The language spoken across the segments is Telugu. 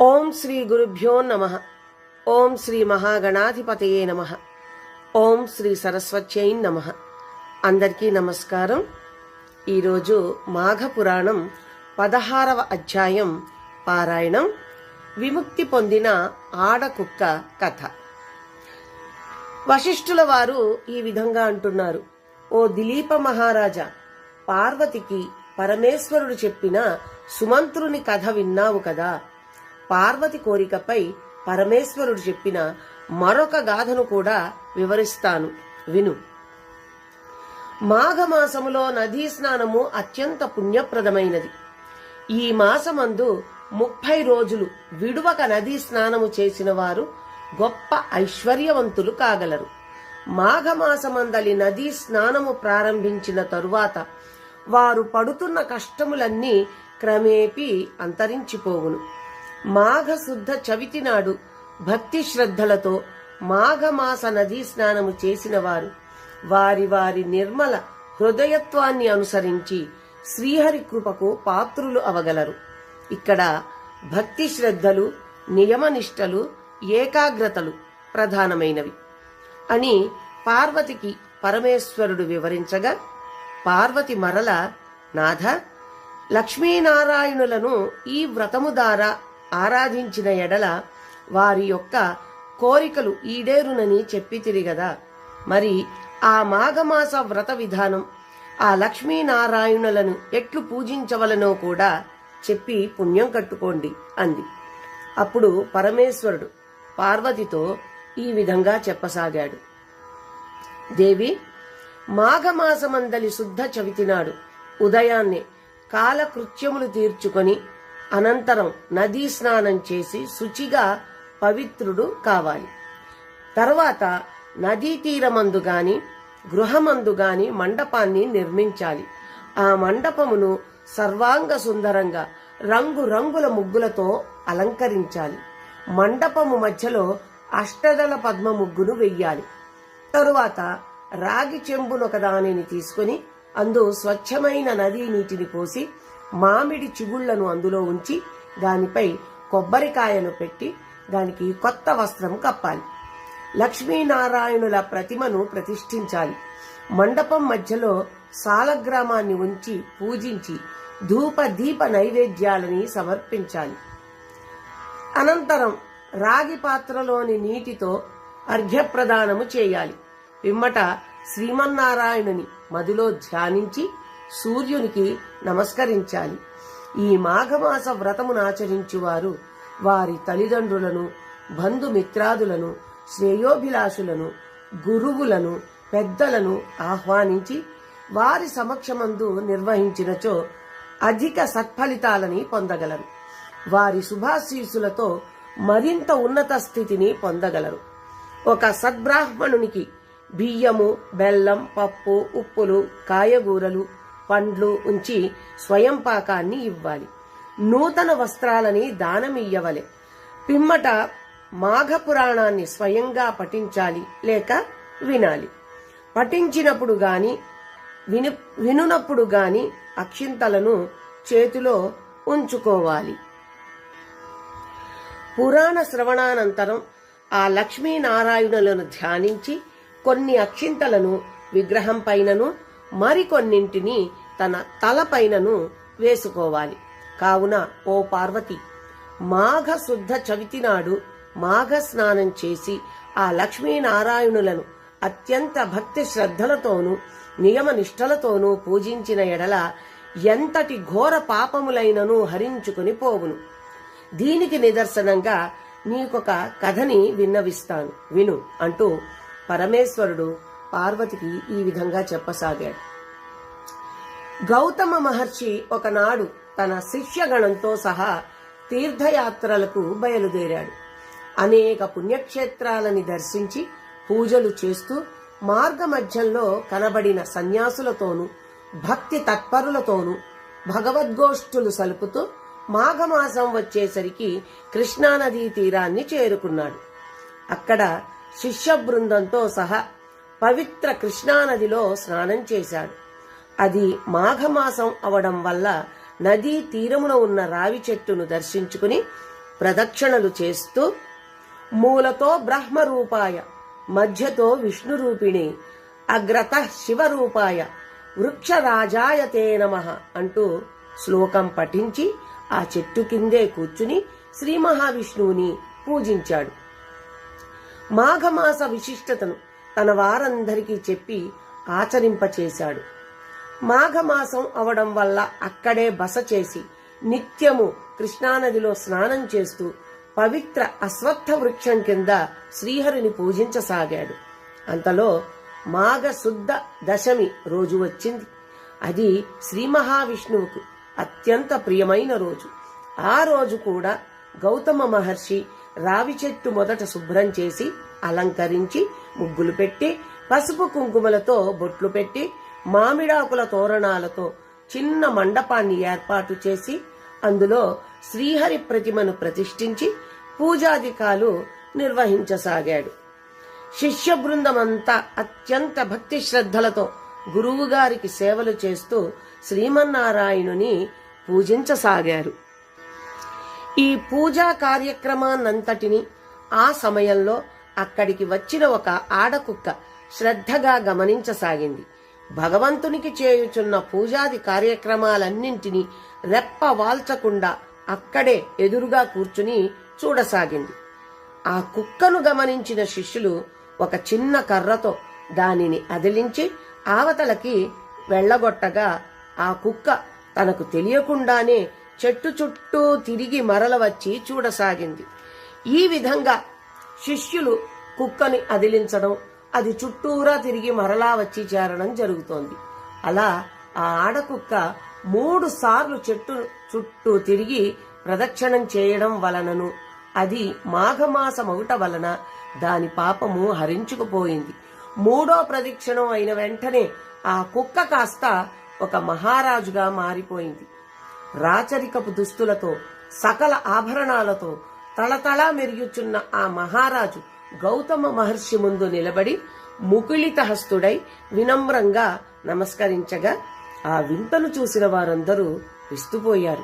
ఓం శ్రీ గురుభ్యో నమ. ఓం శ్రీ మహాగణాధిపతయే నమ. ఓం శ్రీ సరస్వత్యై నమ. అందరికీ నమస్కారం. ఈరోజు మాఘ పురాణం పదహారవ అధ్యాయం పారాయణం. విముక్తి పొందిన ఆడకుక్క కథ. వశిష్ఠుల వారు ఈ విధంగా అంటున్నారు. ఓ దిలీప మహారాజా పార్వతికి పరమేశ్వరుడు చెప్పిన సుమంత్రుని కథ విన్నావు కదా. పార్వతి కోరికపై పరమేశ్వరుడు చెప్పిన మరొక గాథను కూడా వివరిస్తాను. విను. మాఘమాసములో నదీ స్నానము అత్యంత పుణ్యప్రదమైనది. ఈ మాసమందు ముప్పై రోజులు విడువక నదీ స్నానము చేసిన వారు గొప్ప ఐశ్వర్యవంతులు కాగలరు. మాఘమాసమందలి నదీ స్నానము ప్రారంభించిన తరువాత వారు పడుతున్న కష్టములన్నీ క్రమేపీ అంతరించిపోవును. మాఘశుద్ధ చవితి నాడు భక్తి శ్రద్ధలతో మాఘమాస నదీ స్నానము చేసిన వారు వారి వారి నిర్మల హృదయత్వాన్ని అనుసరించి శ్రీహరి కృపకు పాత్రులు అవగలరు. ఇక్కడ భక్తి శ్రద్ధలు నియమనిష్టలు ఏకాగ్రతలు ప్రధానమైనవి. అని పార్వతికి పరమేశ్వరుడు వివరించగా పార్వతి మరల నాథ లక్ష్మీనారాయణులను ఈ వ్రతము ద్వారా ఆరాధించిన ఎడల వారి యొక్క కోరికలు ఈడేరునని చెప్పి తిరిగదా మరి ఆ మాఘమాస వ్రత విధానం ఆ లక్ష్మీనారాయణులను ఎట్లు పూజించవలనో కూడా చెప్పి పుణ్యం కట్టుకోండి అంది. అప్పుడు పరమేశ్వరుడు పార్వతితో ఈ విధంగా చెప్పసాగాడు. దేవి మాఘమాసమందలి శుద్ధ చవితినాడు. ఉదయాన్నే కాలకృత్యములు తీర్చుకొని అనంతరం నదీ స్నానం చేసి శుచిగా పవిత్రుడు కావాలి. తర్వాత నదీ తీరమందు గాని గృహమందు గాని మండపాన్ని నిర్మించాలి. ఆ మండపమును సర్వాంగ సుందరంగా రంగు రంగుల ముగ్గులతో అలంకరించాలి. మండపము మధ్యలో అష్టదళ పద్మ ముగ్గును వెయ్యాలి. తరువాత రాగి చెంబునొక దానిని తీసుకుని అందు స్వచ్ఛమైన నదీ నీటిని పోసి మామిడి చిగుళ్ళను అందులో ఉంచి దానిపై కొబ్బరికాయను పెట్టి దానికి కొత్త వస్త్రం కప్పాలి. లక్ష్మీనారాయణుల ప్రతిమను ప్రతిష్ఠించాలి. మండపం మధ్యలో సాలగ్రామాన్ని ఉంచి పూజించి ధూప దీప నైవేద్యాలని సమర్పించాలి. అనంతరం రాగి పాత్రలోని నీటితో అర్ఘ్యప్రదానము చేయాలి. పిమ్మట శ్రీమన్నారాయణుని మదిలో ధ్యానించి సూర్యునికి నమస్కరించాలి. ఈ మాఘమాస వ్రతమునాచరించువారు వారి తల్లిదండ్రులను బంధుమిత్రాదులను శ్రేయోభిలాషులను గురువులను పెద్దలను ఆహ్వానించి వారి సమక్షమందు నిర్వహించినచో అధిక సత్ఫలితాలని పొందగలరు. వారి శుభాశీసులతో మరింత ఉన్నత స్థితిని పొందగలరు. ఒక సద్బ్రాహ్మణునికి బియ్యము బెల్లం పప్పు ఉప్పులు కాయగూరలు పండ్లు ఉంచి స్వయం పాకాన్ని ఇవ్వాలి. నూతన వస్త్రాలని దానమియ్యవలే. పిమ్మట మాఘ పురాణాన్ని స్వయంగా పఠించాలి లేక వినాలి. పఠించినప్పుడు గాని విను వినునప్పుడు గాని అక్షింతలను చేతిలో ఉంచుకోవాలి. పురాణ శ్రవణానంతరం ఆ లక్ష్మీనారాయణులను ధ్యానించి కొన్ని అక్షింతలను విగ్రహం పైనను మరికొన్నింటిని తన తలపైనను వేసుకోవాలి. కావున ఓ పార్వతి మాఘ శుద్ధ చవితి నాడు మాఘ స్నానం చేసి ఆ లక్ష్మీనారాయణులను అత్యంత భక్తి శ్రద్ధలతోనూ నియమ నిష్టలతోనూ పూజించిన ఎడల ఎంతటి ఘోర పాపములైనను హరించుకుని పోవును. దీనికి నిదర్శనంగా నీకొక కథని విన్నవిస్తాను. విను అంటూ పరమేశ్వరుడు పార్వతికి ఈ విధంగా చెప్పసాగాడు. గౌతమ మహర్షి ఒకనాడు తన శిష్యగణంతో సహా తీర్థయాత్రలకు బయలుదేరాడు. అనేక పుణ్యక్షేత్రాలని దర్శించి పూజలు చేస్తూ మార్గమధ్యంలో కనబడిన సన్యాసులతోనూ భక్తి తత్పరులతోనూ భగవద్గోష్ఠులు సలుపుతూ మాఘమాసం వచ్చేసరికి కృష్ణానదీ తీరాన్ని చేరుకున్నాడు. అక్కడ శిష్య బృందంతో సహా పవిత్ర కృష్ణానదిలో స్నానం చేశాడు. అది మాఘమాసం అవడం వల్ల నదీ తీరమున ఉన్న రావి చెట్టును దర్శించుకుని ప్రదక్షిణలు చేస్తూ మూలతో బ్రహ్మరూపాయ మధ్యతో విష్ణురూపిణి అగ్రత శివరూపాయ వృక్షరాజాయ తే నమ అంటూ శ్లోకం పఠించి ఆ చెట్టు కిందే కూర్చుని శ్రీ మహావిష్ణువుని పూజించాడు. మాఘమాస విశిష్టతను తన వారందరికీ చెప్పి ఆచరింపచేశాడు. మాఘమాసం అవడం వల్ల అక్కడే బస చేసి నిత్యము కృష్ణానదిలో స్నానం చేస్తూ పవిత్ర అశ్వత్థ వృక్షం కింద శ్రీహరిని పూజించసాగాడు. అంతలో మాఘ శుద్ధ దశమి రోజు వచ్చింది. అది శ్రీ మహావిష్ణువుకు అత్యంత ప్రియమైన రోజు. ఆ రోజు కూడా గౌతమ మహర్షి రావి చెట్టు మొదట శుభ్రం చేసి అలంకరించి ముగ్గులు పెట్టి పసుపు కుంకుమలతో బొట్లు పెట్టి మామిడాకుల తోరణాలతో చిన్న మండపాన్ని ఏర్పాటు చేసి అందులో శ్రీహరి ప్రతిమను ప్రతిష్ఠించి పూజాధికాలు నిర్వహించసాగాడు. శిష్య బృందమంతా అత్యంత భక్తి శ్రద్ధలతో గురువుగారికి సేవలు చేస్తూ శ్రీమన్నారాయణుని పూజించసాగారు. ఈ పూజా కార్యక్రమాన్నంతటిని ఆ సమయంలో అక్కడికి వచ్చిన ఒక ఆడకుక్క శ్రద్ధగా గమనించసాగింది. భగవంతునికి చేయుచున్న పూజాది కార్యక్రమాలన్నింటినీ రెప్ప వాల్చకుండా అక్కడే ఎదురుగా కూర్చుని చూడసాగింది. ఆ కుక్కను గమనించిన శిష్యులు ఒక చిన్న కర్రతో దానిని అదిలించి ఆవతలకి వెళ్ళగొట్టగా ఆ కుక్క తనకు తెలియకుండానే చెట్టు చుట్టూ తిరిగి మరల వచ్చి చూడసాగింది. ఈ విధంగా శిష్యులు కుక్కని అదిలించడం అది చుట్టూరా తిరిగి మరలా వచ్చి చేరడం జరుగుతోంది. అలా ఆ ఆడకుక్క మూడు సార్లు చెట్టు చుట్టూ తిరిగి ప్రదక్షిణం చేయడం వలనను అది మాఘమాసమవుట వలన దాని పాపము హరించుకుపోయింది. మూడో ప్రదక్షిణం అయిన వెంటనే ఆ కుక్క కాస్త ఒక మహారాజుగా మారిపోయింది. రాచరికపు దుస్తులతో సకల ఆభరణాలతో తళతళ మెరుగుచున్న ఆ మహారాజు గౌతమ మహర్షి ముందు నిలబడి ముకుళిత హస్తుడై వినమ్రంగా నమస్కరించగా ఆ వింతను చూసిన వారందరూ విస్తుపోయారు.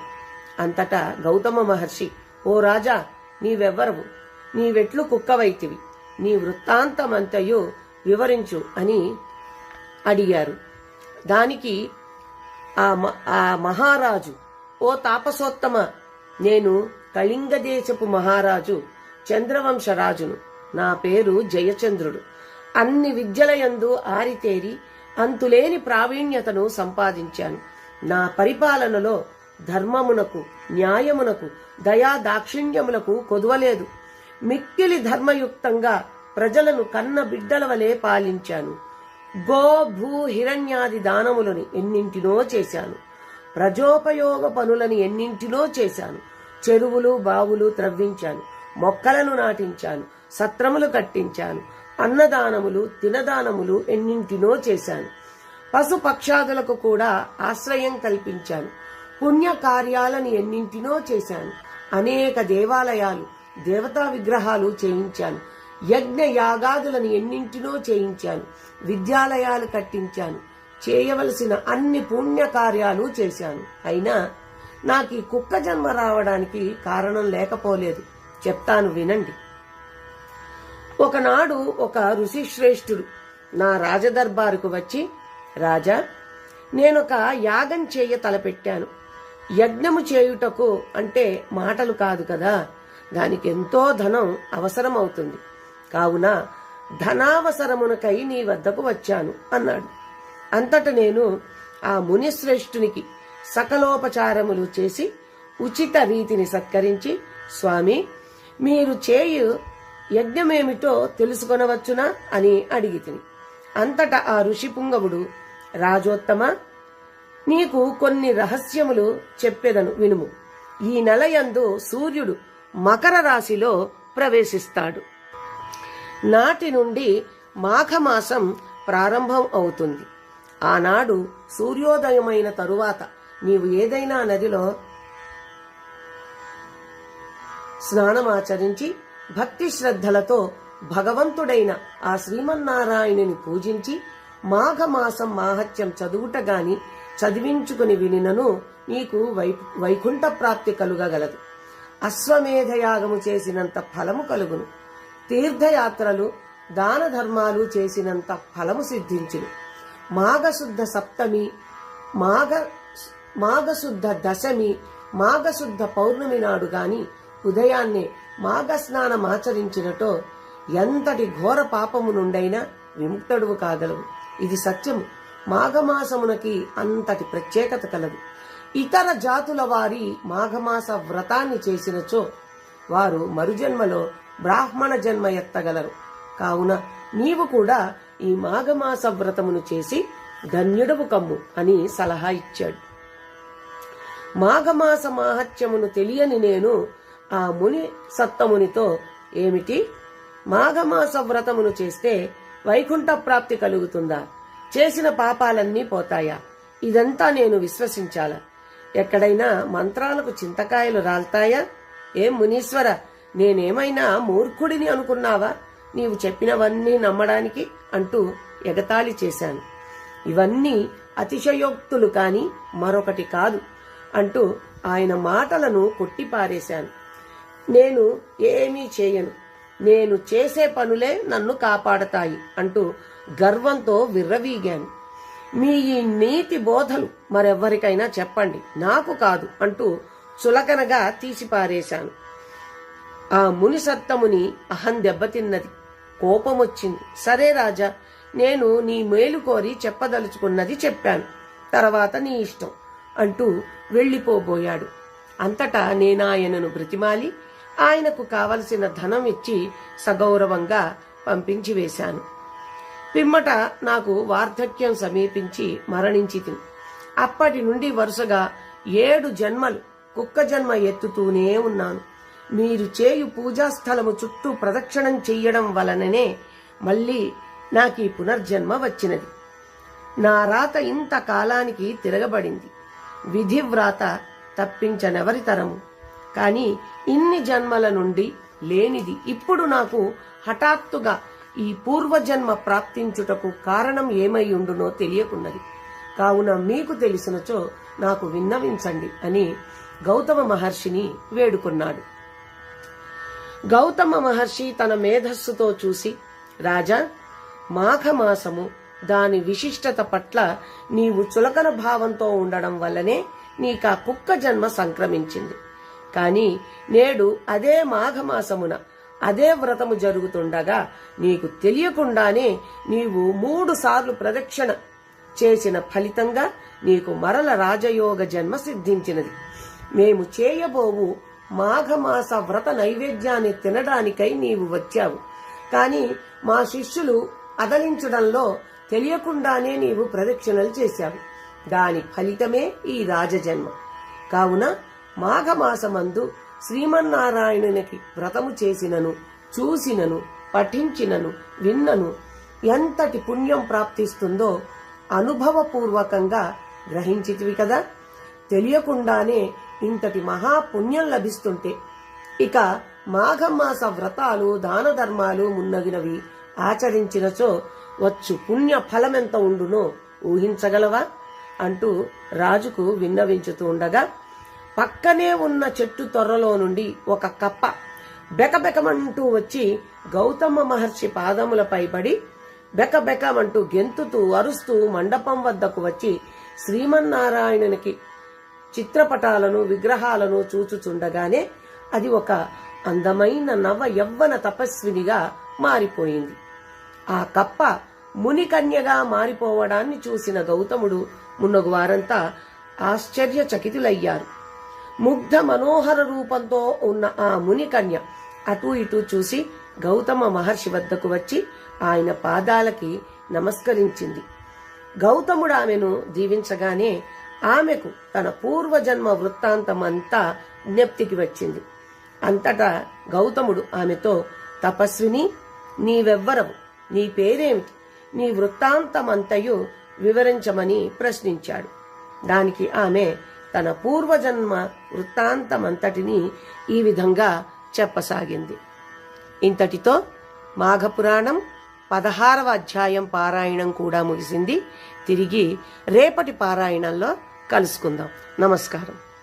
అంతటా గౌతమ మహర్షి ఓ రాజా నీవెవ్వరవు? నీవెట్లు కుక్కవైతివి. నీ వృత్తాంతమంతయు వివరించు అని అడిగారు. దానికి ఆ మ- ఆ మహారాజు ఓ తాపసోత్తమ నేను కళింగ దేశపు మహారాజు చంద్రవంశరాజును నా పేరు జయచంద్రుడు. అన్ని విద్యలయందు ఆరితేరి అంతులేని ప్రావీణ్యతను సంపాదించాను. నా పరిపాలనలో ధర్మమునకు న్యాయమునకు దయా దాక్షిణ్యములకు కొదువలేదు. మిక్కిలి ధర్మయుక్తంగా ప్రజలను కన్న బిడ్డల వలె పాలించాను. గో భూ హిరణ్యాది దానములను ఎన్నింటినో చేశాను. ప్రజోపయోగ పనులని ఎన్నింటినో చేశాను. చెరువులు బావులు త్రవ్వించాను. మొక్కలను నాటించాను. సత్రములు కట్టించాను. అన్నదానములు తినదానములు ఎన్నింటినో చేశాను. పశు పక్షాదులకు కూడా ఆశ్రయం కల్పించాను. పుణ్య కార్యాలను ఎన్నింటినో చేశాను. అనేక దేవాలయాలు దేవతా విగ్రహాలు చేయించాను. యజ్ఞ యాగాదులను ఎన్నింటినో చేయించాను. విద్యాలయాలు కట్టించాను. చేయవలసిన అన్ని పుణ్య కార్యాలు చేశాను. అయినా నాకు ఈ కుక్క జన్మ రావడానికి కారణం లేకపోలేదు. చెప్తాను వినండి. ఒకనాడు ఒక ఋషిశ్రేష్ఠుడు నా రాజదర్బారుకు వచ్చి రాజా నేనొక యాగం చేయ తలపెట్టాను. యజ్ఞము చేయుటకు అంటే మాటలు కాదు కదా. దానికి ఎంతో ధనం అవసరమవుతుంది. కావున ధనావసరమునకై నీ వద్దకు వచ్చాను అన్నాడు. అంతట నేను ఆ మునిశ్రేష్ఠునికి సకలోపచారములు చేసి ఉచిత రీతిని సత్కరించి స్వామి మీరు చేయు యజ్ఞమేమిటో తెలుసుకొనవచ్చునా అని అడిగి తిని అంతటా ఆ ఋషి పుంగవుడు రాజోత్తమ నీకు కొన్ని రహస్యములు చెప్పెదను వినుము. ఈ నెలయందు సూర్యుడు మకర రాశిలో ప్రవేశిస్తాడు. నాటి నుండి మాఘమాసం ప్రారంభం అవుతుంది. ఆనాడు సూర్యోదయమైన తరువాత నీవు ఏదైనా నదిలో స్నానమాచరించి భక్తి శ్రద్ధలతో భగవంతుడైన ఆ శ్రీమన్నారాయణుని పూజించి మాఘమాసం మాహత్యం చదువుట గాని చదివించుకుని వినినను నీకు వై వైకుంఠ ప్రాప్తి కలుగగలదు. అశ్వమేధయాగము చేసినంత ఫలము కలుగును. తీర్థయాత్రలు దాన ధర్మాలు చేసినంత ఫలము సిద్ధించును. మాఘశుద్ధ సప్తమి మాఘ మాఘశుద్ధ దశమి మాఘశుద్ధ పౌర్ణమి నాడు గాని ఉదయాన్నే మాఘస్నానమాచరించినటో ఎంతటి ఘోర పాపము నుండైనా విముక్తుడువు కాగలవు. ఇది సత్యము. మాఘమాసమునకి అంతటి ప్రత్యేకత కలదు. ఇతర జాతుల వారి మాఘమాస వ్రతాన్ని చేసినచో వారు మరుజన్మలో బ్రాహ్మణ జన్మ ఎత్తగలరు. కావున నీవు కూడా ఈ మాఘమాస వ్రతమును చేసి ధన్యుడవు కమ్ము అని సలహా ఇచ్చాడు. మాఘమాస మాహత్యమును తెలియని నేను ఆ ముని సత్తమునితో ఏమిటి? మాఘమాస వ్రతమును చేస్తే వైకుంఠ ప్రాప్తి కలుగుతుందా? చేసిన పాపాలన్నీ పోతాయా? ఇదంతా నేను విశ్వసించాలా. ఎక్కడైనా మంత్రాలకు చింతకాయలు రాల్తాయా? ఏం మునీశ్వర నేనేమైనా మూర్ఖుడిని అనుకున్నావా? నీవు చెప్పినవన్నీ నమ్మడానికి అంటూ ఎగతాళి చేశాను. ఇవన్నీ అతిశయోక్తులు కాని మరొకటి కాదు అంటూ ఆయన మాటలను కొట్టిపారేశాను. నేను ఏమీ చేయను. నేను చేసే పనులే నన్ను కాపాడతాయి అంటూ గర్వంతో విర్రవీగాను. మీ ఈ నీతి బోధలు మరెవ్వరికైనా చెప్పండి. నాకు కాదు అంటూ చులకనగా తీసిపారేశాను. ఆ ముని సత్తముని అహం దెబ్బతిన్నది. కోపమొచ్చింది. సరే రాజా నేను నీ మేలు కోరి చెప్పదలుచుకున్నది చెప్పాను. తర్వాత నీ ఇష్టం అంటూ వెళ్ళిపోబోయాడు అంతటా నేనాయనను బ్రతిమాలి ఆయనకు కావలసిన ధనం ఇచ్చి సగౌరవంగా పంపించి వేశాను పిమ్మట నాకు వార్ధక్యం సమీపించి మరణించి అప్పటి నుండి వరుసగా ఏడు జన్మలు కుక్క జన్మ ఎత్తుతూనే ఉన్నాను. మీరు చేయు పూజాస్థలము చుట్టూ ప్రదక్షిణం చెయ్యడం వలననే మళ్ళీ నాకు ఈ పునర్జన్మ వచ్చినది. నా రాత ఇంత కాలానికి తిరగబడింది. విధి వ్రాత తప్పించనెవరి తరము. కానీ ఇన్ని జన్మల నుండి లేనిది ఇప్పుడు నాకు హఠాత్తుగా ఈ పూర్వజన్మ ప్రాప్తించుటకు కారణం ఏమై ఉండునో తెలియకున్నది. కావున మీకు తెలిసినచో నాకు విన్నవించండి అని గౌతమ మహర్షిని వేడుకున్నాడు. గౌతమ మహర్షి తన మేధస్సుతో చూసి రాజా మాఘమాసము దాని విశిష్టత పట్ల నీవు చులకన భావంతో ఉండడం వల్లనే నీకా కుక్క జన్మ సంక్రమించింది. కాని నేడు అదే మాఘమాసమున అదే వ్రతము జరుగుతుండగా నీకు తెలియకుండానే నీవు మూడు సార్లు ప్రదక్షిణ చేసిన ఫలితంగా నీకు మరల రాజయోగ జన్మ సిద్ధించినది. మేము చేయబోవు మాఘమాస వ్రత నైవేద్యాన్ని తినడానికై నీవు వచ్చావు. కాని మా శిష్యులు అదలించడంలో తెలియకుండానే నీవు ప్రదక్షిణలు చేశావు. దాని ఫలితమే ఈ రాజజన్మ. కావున మాఘమాసమందు శ్రీమన్నారాయణునికి వ్రతము చేసినను చూసినను పఠించినను విన్నను ఎంతటి పుణ్యం ప్రాప్తిస్తుందో అనుభవపూర్వకంగా గ్రహించితివి కదా. తెలియకుండానే ఇంతటి మహాపుణ్యం లభిస్తుంటే ఇక మాఘమాస వ్రతాలు దాన ధర్మాలు మున్నగినవి ఆచరించినచో వచ్చు పుణ్య ఫలమెంత ఉండునో ఊహించగలవా? అంటూ రాజుకు విన్నవించుతూ ఉండగా పక్కనే ఉన్న చెట్టు తొర్రలో నుండి ఒక కప్ప బెకబెకమంటూ వచ్చి గౌతమ మహర్షి పాదములపై పడి బెకబెకమంటూ గెంతుతూ అరుస్తూ మండపం వద్దకు వచ్చి శ్రీమన్నారాయణునికి చిత్రపటాలను విగ్రహాలను చూచుచుండగానే అది ఒక అందమైన నవ యవ్వన తపస్వినిగా మారిపోయింది. ఆ కప్ప మునికన్యగా మారిపోవడాన్ని చూసిన గౌతముడు మున్నగు వారంతా ఆశ్చర్యచకితులయ్యారు. ముగ్ధ మనోహర రూపంతో ఉన్న ఆ మునికన్య అటూ ఇటూ చూసి గౌతమ మహర్షి వద్దకు వచ్చి ఆయన పాదాలకి నమస్కరించింది. గౌతముడు ఆమెను దీవించగానే ఆమెకు తన పూర్వజన్మ వృత్తాంతమంతా జ్ఞప్తికి వచ్చింది. అంతటా గౌతముడు ఆమెతో తపస్విని నీవెవ్వరవు? నీ పేరేమిటి? నీ వృత్తాంతమంతయు వివరించమని ప్రశ్నించాడు. దానికి ఆమె తన పూర్వజన్మ వృత్తాంతమంతటిని ఈ విధంగా చెప్పసాగింది. ఇంతటితో మాఘపురాణం పదహారవ అధ్యాయం పారాయణం కూడా ముగిసింది. తిరిగి రేపటి పారాయణంలో కలుసుకుందాం. నమస్కారం.